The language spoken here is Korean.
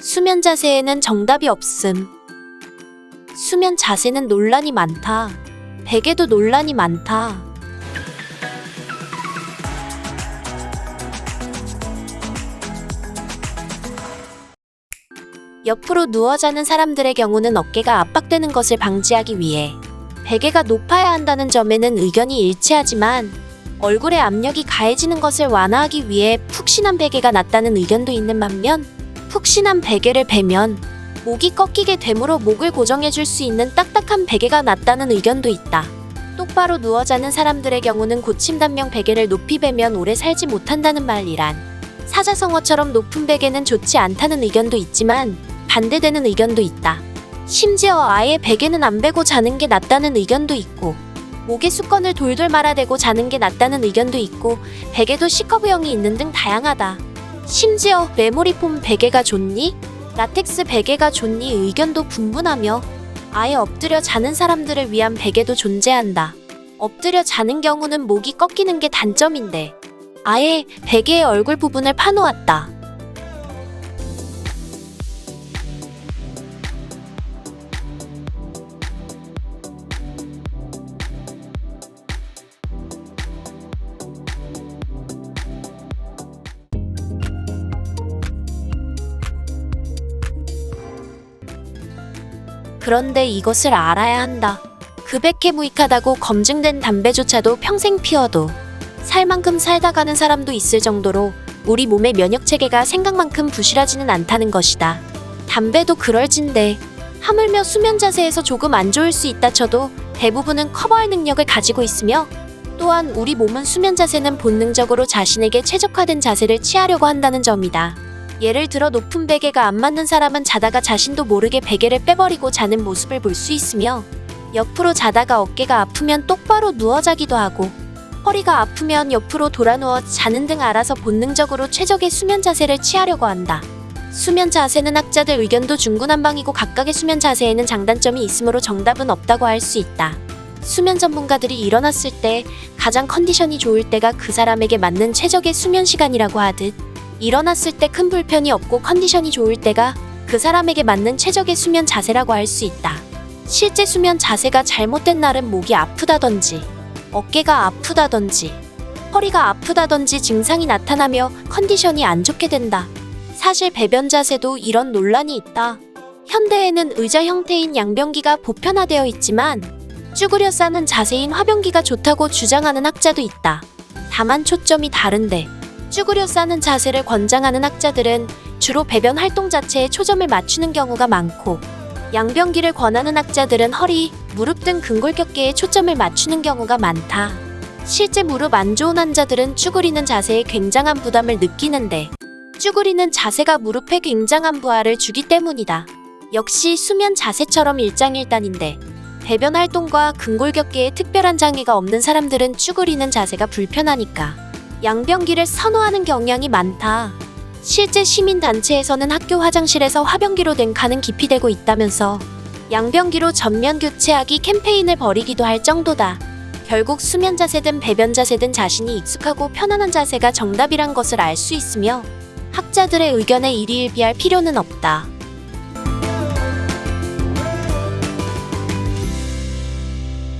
수면 자세에는 정답이 없음. 수면 자세는 논란이 많다. 베개도 논란이 많다. 옆으로 누워 자는 사람들의 경우는 어깨가 압박되는 것을 방지하기 위해 베개가 높아야 한다는 점에는 의견이 일치하지만 얼굴에 압력이 가해지는 것을 완화하기 위해 푹신한 베개가 낫다는 의견도 있는 반면 푹신한 베개를 베면 목이 꺾이게 되므로 목을 고정해 줄 수 있는 딱딱한 베개가 낫다는 의견도 있다. 똑바로 누워 자는 사람들의 경우는 고침단명 베개를 높이 베면 오래 살지 못한다는 말이란 사자성어처럼 높은 베개는 좋지 않다는 의견도 있지만 반대되는 의견도 있다. 심지어 아예 베개는 안 베고 자는 게 낫다는 의견도 있고 목에 수건을 돌돌 말아대고 자는 게 낫다는 의견도 있고 베개도 C커브형이 있는 등 다양하다. 심지어 메모리폼 베개가 좋니? 라텍스 베개가 좋니? 의견도 분분하며 아예 엎드려 자는 사람들을 위한 베개도 존재한다. 엎드려 자는 경우는 목이 꺾이는 게 단점인데 아예 베개의 얼굴 부분을 파놓았다. 그런데 이것을 알아야 한다. 급액해 무익하다고 검증된 담배조차도 평생 피워도 살 만큼 살다 가는 사람도 있을 정도로 우리 몸의 면역 체계가 생각만큼 부실하지는 않다는 것이다. 담배도 그럴진데 하물며 수면 자세에서 조금 안 좋을 수 있다 쳐도 대부분은 커버할 능력을 가지고 있으며 또한 우리 몸은 수면 자세는 본능적으로 자신에게 최적화된 자세를 취하려고 한다는 점이다. 예를 들어 높은 베개가 안 맞는 사람은 자다가 자신도 모르게 베개를 빼버리고 자는 모습을 볼 수 있으며 옆으로 자다가 어깨가 아프면 똑바로 누워 자기도 하고 허리가 아프면 옆으로 돌아 누워 자는 등 알아서 본능적으로 최적의 수면 자세를 취하려고 한다. 수면 자세는 학자들 의견도 중구난방이고 각각의 수면 자세에는 장단점이 있으므로 정답은 없다고 할 수 있다. 수면 전문가들이 일어났을 때 가장 컨디션이 좋을 때가 그 사람에게 맞는 최적의 수면 시간이라고 하듯 일어났을 때 큰 불편이 없고 컨디션이 좋을 때가 그 사람에게 맞는 최적의 수면 자세라고 할 수 있다. 실제 수면 자세가 잘못된 날은 목이 아프다던지, 어깨가 아프다던지, 허리가 아프다던지 증상이 나타나며 컨디션이 안 좋게 된다. 사실 배변 자세도 이런 논란이 있다. 현대에는 의자 형태인 양변기가 보편화되어 있지만 쭈그려 싸는 자세인 화변기가 좋다고 주장하는 학자도 있다. 다만 초점이 다른데 쭈그려 싸는 자세를 권장하는 학자들은 주로 배변 활동 자체에 초점을 맞추는 경우가 많고 양변기를 권하는 학자들은 허리, 무릎 등 근골격계에 초점을 맞추는 경우가 많다. 실제 무릎 안 좋은 환자들은 쭈그리는 자세에 굉장한 부담을 느끼는데 쭈그리는 자세가 무릎에 굉장한 부하를 주기 때문이다. 역시 수면 자세처럼 일장일단인데 배변 활동과 근골격계에 특별한 장애가 없는 사람들은 쭈그리는 자세가 불편하니까 양변기를 선호하는 경향이 많다. 실제 시민단체에서는 학교 화장실에서 화변기로 된 칸은 기피되고 있다면서 양변기로 전면 교체하기 캠페인을 벌이기도 할 정도다. 결국 수면 자세든 배변 자세든 자신이 익숙하고 편안한 자세가 정답이란 것을 알 수 있으며 학자들의 의견에 일희일비할 필요는 없다.